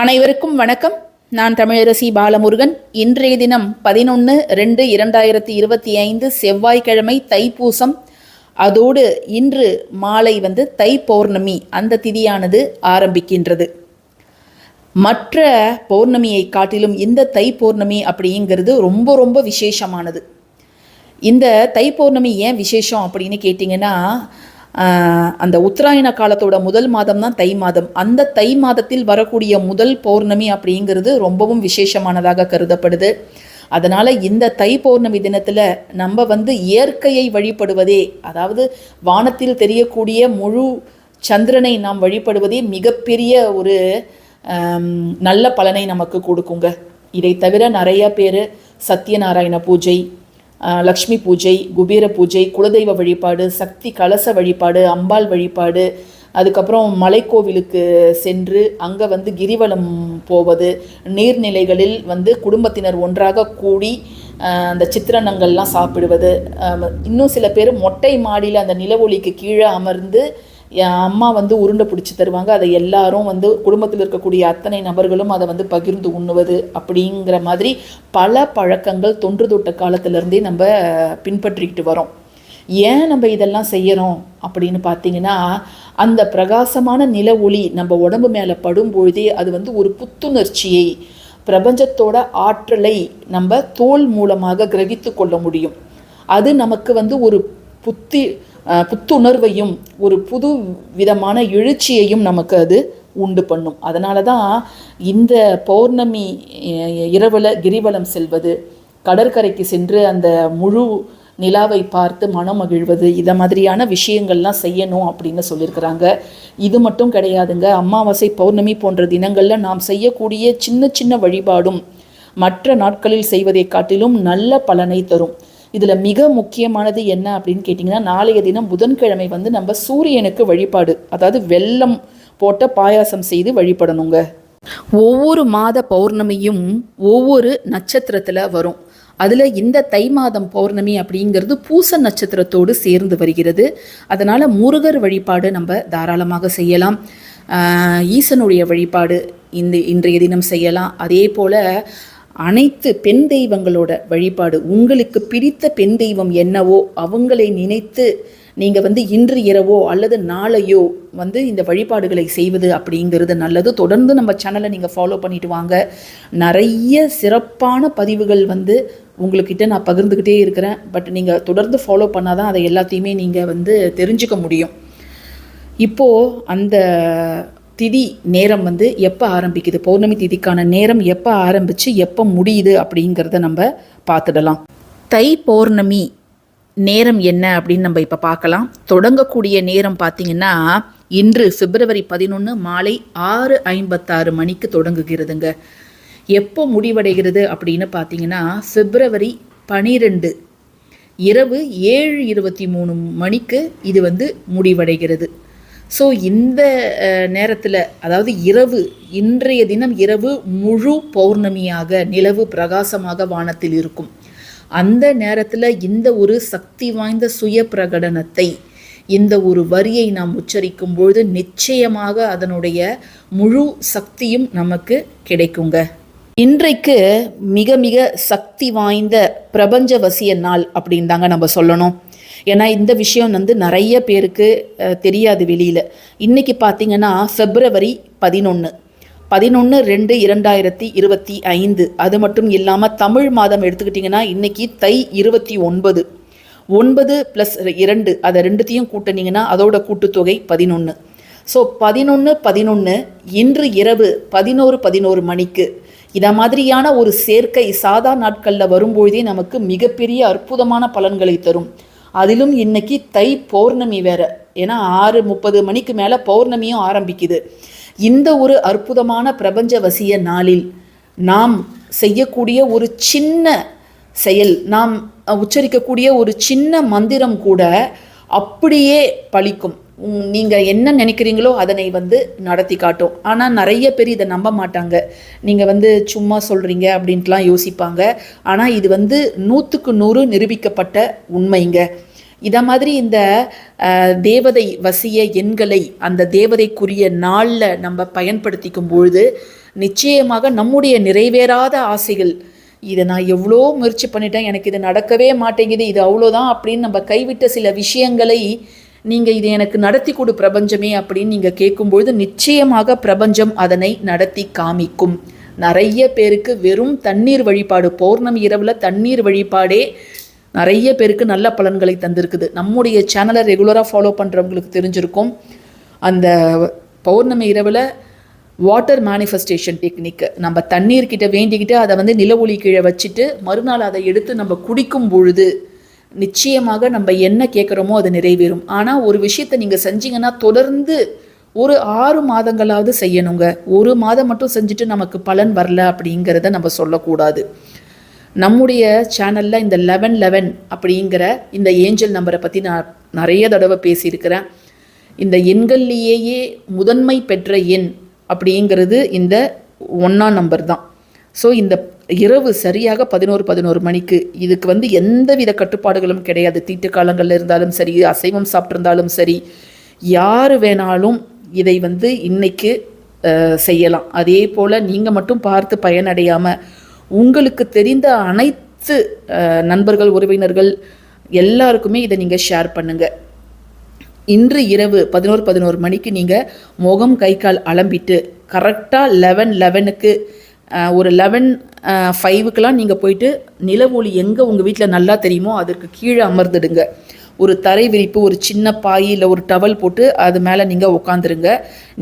அனைவருக்கும் வணக்கம். நான் தமிழரசி பாலமுருகன். இன்றைய தினம் பதினொன்று ரெண்டு இரண்டாயிரத்தி இருபத்தி ஐந்து செவ்வாய்க்கிழமை தைப்பூசம். அதோடு இன்று மாலை வந்து தை பௌர்ணமி அந்த திதியானது ஆரம்பிக்கின்றது. மற்ற பௌர்ணமியை காட்டிலும் இந்த தை பௌர்ணமி அப்படிங்கிறது ரொம்ப ரொம்ப விசேஷமானது. இந்த தை பௌர்ணமி ஏன் விசேஷம் அப்படின்னு கேட்டிங்கன்னா அந்த உத்தராயண காலத்தோட முதல் மாதம் தான் தை மாதம். அந்த தை மாதத்தில் வரக்கூடிய முதல் பௌர்ணமி அப்படிங்கிறது ரொம்பவும் விசேஷமானதாக கருதப்படுது. அதனால் இந்த தை பௌர்ணமி தினத்தில் நம்ம வந்து இயற்கையை வழிபடுவதே அதாவது வானத்தில் தெரியக்கூடிய முழு சந்திரனை நாம் வழிபடுவதே மிகப்பெரிய ஒரு நல்ல பலனை நமக்கு கொடுக்குங்க. இதை தவிர நிறைய பேர் சத்யநாராயண பூஜை லக்ஷ்மி பூஜை குபேர பூஜை குலதெய்வ வழிபாடு சக்தி கலச வழிபாடு அம்பாள் வழிபாடு அதுக்கப்புறம் மலைக்கோவிலுக்கு சென்று அங்கே வந்து கிரிவலம் போவது நீர்நிலைகளில் வந்து குடும்பத்தினர் ஒன்றாக கூடி அந்த சித்திரனங்கள்லாம் சாப்பிடுவது இன்னும் சில பேர் மொட்டை மாடியில் அந்த நிலவொலிக்கு கீழே அமர்ந்து அம்மா வந்து உருண்டை பிடிச்சி தருவாங்க. அதை எல்லாரும் வந்து குடும்பத்தில் இருக்கக்கூடிய அத்தனை நபர்களும் அதை வந்து பகிர்ந்து உண்ணுவது அப்படிங்கிற மாதிரி பல பழக்கங்கள் தொன்று தொட்ட காலத்திலேருந்தே நம்ம பின்பற்றிக்கிட்டு வரோம். ஏன் நம்ம இதெல்லாம் செய்கிறோம் அப்படின்னு பார்த்தீங்கன்னா அந்த பிரகாசமான நில ஒளி நம்ம உடம்பு மேலே படும்பொழுதே அது வந்து ஒரு புத்துணர்ச்சியை பிரபஞ்சத்தோட ஆற்றலை நம்ம தோல் மூலமாக கிரகித்து கொள்ள முடியும். அது நமக்கு வந்து ஒரு புத்தி புத்துணர்வையும் ஒரு புது விதமான எழுச்சியையும் நமக்கு அது உண்டு பண்ணும். அதனால தான் இந்த பௌர்ணமி இரவில் கிரிவலம் செல்வது கடற்கரைக்கு சென்று அந்த முழு நிலாவை பார்த்து மனம் மகிழ்வது இதை மாதிரியான விஷயங்கள்லாம் செய்யணும் அப்படின்னு சொல்லியிருக்கிறாங்க இது மட்டும் கிடையாதுங்க. அமாவாசை பௌர்ணமி போன்ற தினங்களில் நாம் செய்யக்கூடிய சின்ன சின்ன வழிபாடும் மற்ற நாட்களில் செய்வதை காட்டிலும் நல்ல பலனை தரும். இதில் மிக முக்கியமானது என்ன அப்படின்னு கேட்டிங்கன்னா நாளைய தினம் புதன்கிழமை வந்து நம்ம சூரியனுக்கு வழிபாடு அதாவது வெல்லம் போட்ட பாயாசம் செய்து வழிபடணுங்க. ஒவ்வொரு மாத பௌர்ணமியும் ஒவ்வொரு நட்சத்திரத்தில் வரும். அதில் இந்த தை மாதம் பௌர்ணமி அப்படிங்கிறது பூச நட்சத்திரத்தோடு சேர்ந்து வருகிறது. அதனால் முருகர் வழிபாடு நம்ம தாராளமாக செய்யலாம். ஈசனுடைய வழிபாடு இந்த இன்றைய தினம் செய்யலாம். அதே போல் அனைத்து பெண் தெய்வங்களோட வழிபாடு உங்களுக்கு பிடித்த பெண் தெய்வம் என்னவோ அவங்களை நினைத்து நீங்கள் வந்து இன்று இரவோ அல்லது நாளையோ வந்து இந்த வழிபாடுகளை செய்வது அப்படிங்கிறது நல்லது. தொடர்ந்து நம்ம சேனலை நீங்கள் ஃபாலோ பண்ணிட்டு வாங்க. நிறைய சிறப்பான பதிவுகள் வந்து உங்கள்கிட்ட நான் பகிர்ந்துக்கிட்டே இருக்கிறேன். பட் நீங்கள் தொடர்ந்து ஃபாலோ பண்ணால் தான் அதை எல்லாத்தையுமே நீங்கள் வந்து தெரிஞ்சுக்க முடியும். இப்போது அந்த திதி நேரம் வந்து எப்போ ஆரம்பிக்குது? பௌர்ணமி திதிக்கான நேரம் எப்போ ஆரம்பித்து எப்போ முடியுது அப்படிங்கிறத நம்ம பார்த்துடலாம். தை பௌர்ணமி நேரம் என்ன அப்படின்னு நம்ம இப்போ பார்க்கலாம். தொடங்கக்கூடிய நேரம் பார்த்திங்கன்னா இன்று பிப்ரவரி பதினொன்று மாலை ஆறு ஐம்பத்தாறு மணிக்கு தொடங்குகிறதுங்க. எப்போ முடிவடைகிறது அப்படின்னு பார்த்தீங்கன்னா பிப்ரவரி பனிரெண்டு இரவு ஏழு இருபத்தி மூணு மணிக்கு இது வந்து முடிவடைகிறது. ஸோ இந்த நேரத்தில் அதாவது இரவு இன்றைய தினம் இரவு முழு பௌர்ணமியாக நிலவு பிரகாசமாக வானத்தில் இருக்கும். அந்த நேரத்தில் இந்த ஒரு சக்தி வாய்ந்த சுய பிரகடனத்தை இந்த ஒரு வரியை நாம் உச்சரிக்கும் பொழுது நிச்சயமாக அதனுடைய முழு சக்தியும் நமக்கு கிடைக்குங்க. இன்றைக்கு மிக மிக சக்தி வாய்ந்த பிரபஞ்ச வசிய நாள் அப்படின்னு தாங்க நம்ம சொல்லணும். ஏன்னா இந்த விஷயம் வந்து நிறைய பேருக்கு தெரியாது வெளியில். இன்றைக்கி பார்த்தீங்கன்னா ஃபெப்ரவரி பதினொன்று பதினொன்று ரெண்டு இரண்டாயிரத்தி இருபத்தி ஐந்து. அது மட்டும் இல்லாமல் தமிழ் மாதம் எடுத்துக்கிட்டிங்கன்னா இன்றைக்கி தை இருபத்தி ஒன்பது. ஒன்பது ப்ளஸ் இரண்டு அதை ரெண்டுத்தையும் கூட்டினீங்கன்னா அதோட கூட்டுத்தொகை பதினொன்று ஸோ பதினொன்று பதினொன்று இன்று இரவு பதினோரு பதினோரு மணிக்கு. இதை மாதிரியான ஒரு சேர்க்கை சாதா நாட்களில் வரும்பொழுதே நமக்கு மிகப்பெரிய அற்புதமான பலன்களை தரும். அதிலும் இன்னைக்கு தை பௌர்ணமி வேற. ஏன்னா ஆறு முப்பது மணிக்கு மேலே பௌர்ணமியும் ஆரம்பிக்குது. இந்த ஒரு அற்புதமான பிரபஞ்ச வசிய நாளில் நாம் செய்யக்கூடிய ஒரு சின்ன செயல் நாம் உச்சரிக்கக்கூடிய ஒரு சின்ன மந்திரம் கூட அப்படியே பழிக்கும். நீங்கள் என்ன நினைக்கிறீங்களோ அதனை வந்து நடத்தி காட்டும். ஆனால் நிறைய பேர் இதை நம்ப மாட்டாங்க. நீங்கள் வந்து சும்மா சொல்கிறீங்க அப்படின்ட்டுலாம் யோசிப்பாங்க. ஆனால் இது வந்து நூற்றுக்கு நூறு நிரூபிக்கப்பட்ட உண்மைங்க. இதை மாதிரி இந்த தேவதை வசிய எண்களை அந்த தேவதைக்குரிய நாளில் நம்ம பயன்படுத்திக்கும் பொழுது நிச்சயமாக நம்முடைய நிறைவேறாத ஆசைகள் இதை நான் எவ்வளோ முயற்சி பண்ணிட்டேன் எனக்கு இது நடக்கவே மாட்டேங்குது இது அவ்வளோதான் அப்படின்னு நம்ம கைவிட்ட சில விஷயங்களை நீங்கள் இது எனக்கு நடத்தி கொடு பிரபஞ்சமே அப்படின்னு நீங்கள் கேட்கும்பொழுது நிச்சயமாக பிரபஞ்சம் அதனை நடத்தி காமிக்கும். நிறைய பேருக்கு வெறும் தண்ணீர் வழிபாடு பௌர்ணமி இரவில் தண்ணீர் வழிபாடே நிறைய பேருக்கு நல்ல பலன்களை தந்திருக்குது. நம்முடைய சேனலை ரெகுலராக ஃபாலோ பண்ணுறவங்களுக்கு தெரிஞ்சிருக்கும். அந்த பௌர்ணமி இரவில் வாட்டர் மேனிஃபெஸ்டேஷன் டெக்னிக்கு நம்ம தண்ணீர்கிட்ட வேண்டிக்கிட்டு அதை வந்து நில ஒளி கீழே வச்சுட்டு மறுநாள் அதை எடுத்து நம்ம குடிக்கும் பொழுது நிச்சயமாக நம்ம என்ன கேட்குறோமோ அது நிறைவேறும். ஆனால் ஒரு விஷயத்தை நீங்கள் செஞ்சீங்கன்னா தொடர்ந்து ஒரு ஆறு மாதங்களாவது செய்யணுங்க. ஒரு மாதம் மட்டும் செஞ்சுட்டு நமக்கு பலன் வரல அப்படிங்கிறத நம்ம சொல்லக்கூடாது. நம்முடைய சேனலில் இந்த லெவன் லெவன் அப்படிங்கிற இந்த ஏஞ்சல் நம்பரை பற்றி நான் நிறைய தடவை பேசியிருக்கிறேன். இந்த எண்கள்லேயே முதன்மை பெற்ற எண் அப்படிங்கிறது இந்த ஒன்றாம் நம்பர் தான். ஸோ இந்த இரவு சரியாக பதினோரு பதினோரு மணிக்கு. இதுக்கு வந்து எந்தவித கட்டுப்பாடுகளும் கிடையாது. தீட்டு காலங்களில் இருந்தாலும் சரி அசைவம் சாப்பிட்ருந்தாலும் சரி யார் வேணாலும் இதை வந்து இன்னைக்கு செய்யலாம். அதே போல் நீங்கள் மட்டும் பார்த்து பயனடையாமல் உங்களுக்கு தெரிந்த அனைத்து நண்பர்கள் உறவினர்கள் எல்லாருக்குமே இதை நீங்கள் ஷேர் பண்ணுங்கள் இன்று இரவு பதினோரு பதினோரு மணிக்கு நீங்கள் முகம் கை கால் அலம்பிட்டு கரெக்டாக லெவன் லெவனுக்கு ஒரு லெவன் ஃபைவுக்கெலாம் நீங்கள் போயிட்டு நிலவொளி ஒளி எங்கே உங்கள் வீட்டில் நல்லா தெரியுமோ அதற்கு கீழே அமர்ந்துடுங்க. ஒரு தரை விரிப்பு ஒரு சின்ன பாய் இல்லை ஒரு டவல் போட்டு அது மேலே நீங்கள் உட்காந்துருங்க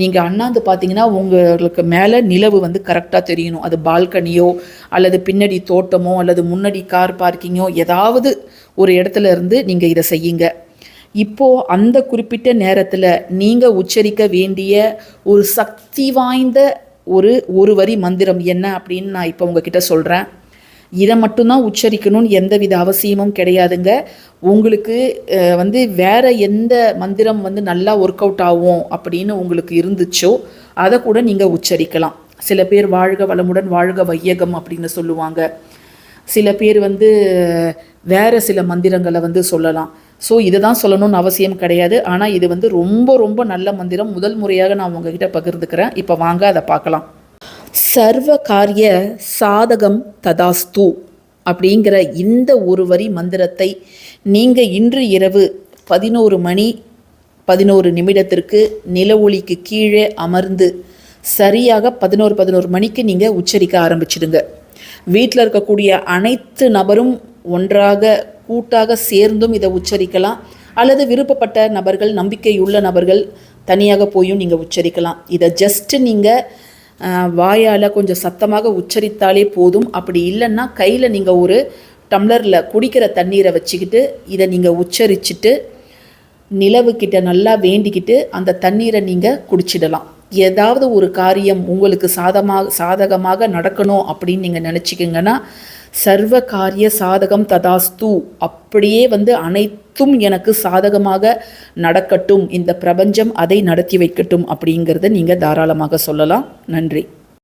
நீங்கள் அண்ணாந்து பார்த்தீங்கன்னா உங்களுக்கு மேலே நிலவு வந்து கரெக்டாக தெரியணும். அது பால்கனியோ அல்லது பின்னாடி தோட்டமோ அல்லது முன்னாடி கார் பார்க்கிங்கோ ஏதாவது ஒரு இடத்துல இருந்து நீங்கள் இதை செய்யுங்க. இப்போ அந்த குறிப்பிட்ட நேரத்தில் நீங்கள் உச்சரிக்க வேண்டிய ஒரு சக்தி வாய்ந்த ஒரு ஒரு வரி மந்திரம் என்ன அப்படின்னு நான் இப்போ உங்ககிட்ட சொல்கிறேன் இதை மட்டும்தான் உச்சரிக்கணும்னு எந்தவித அவசியமும் கிடையாதுங்க. உங்களுக்கு வந்து வேற எந்த மந்திரம் வந்து நல்லா ஒர்க் அவுட் ஆகும் அப்படின்னு உங்களுக்கு இருந்துச்சோ அதை கூட நீங்கள் உச்சரிக்கலாம். சில பேர் வாழ்க வளமுடன் வாழ்க வையகம் அப்படின்னு சொல்லுவாங்க. சில பேர் வந்து வேற சில மந்திரங்களை வந்து சொல்லலாம். ஸோ இதை தான் சொல்லணும்னு அவசியம் கிடையாது. ஆனால் இது வந்து ரொம்ப ரொம்ப நல்ல மந்திரம். முதல் முறையாக நான் உங்ககிட்ட பகிர்ந்துக்கிறேன். இப்போ வாங்க அதை பார்க்கலாம். சர்வ காரிய சாதகம் ததாஸ்து அப்படிங்கிற இந்த ஒரு வரி மந்திரத்தை நீங்கள் இன்று இரவு பதினோரு மணி பதினோரு நிமிடத்திற்கு நில ஒளிக்கு கீழே அமர்ந்து சரியாக பதினோரு பதினோரு மணிக்கு நீங்கள் உச்சரிக்க ஆரம்பிச்சிடுங்க. வீட்டில் இருக்கக்கூடிய அனைத்து நபரும் ஒன்றாக கூட்டாக சேர்ந்தும் இதை உச்சரிக்கலாம். அல்லது விருப்பப்பட்ட நபர்கள் நம்பிக்கையுள்ள நபர்கள் தனியாக போயும் நீங்கள் உச்சரிக்கலாம். இதை ஜஸ்ட்டு நீங்கள் வாயால் கொஞ்சம் சத்தமாக உச்சரித்தாலே போதும். அப்படி இல்லைன்னா கையில் நீங்கள் ஒரு டம்ளரில் குடிக்கிற தண்ணீரை வச்சுக்கிட்டு இதை நீங்கள் உச்சரிச்சுட்டு நிலவுக்கிட்ட நல்லா வேண்டிக்கிட்டு அந்த தண்ணீரை நீங்கள் குடிச்சிடலாம். ஏதாவது ஒரு காரியம் உங்களுக்கு சாதமாக சாதகமாக நடக்கணும் அப்படின்னு நீங்கள் நினச்சிக்கிங்கன்னா சர்வ காரிய சாதகம் ததாஸ்து. அப்படியே வந்து அனைத்தும் எனக்கு சாதகமாக நடக்கட்டும். இந்த பிரபஞ்சம் அதை நடத்தி வைக்கட்டும் அப்படிங்கிறத நீங்கள் தாராளமாக சொல்லலாம். நன்றி.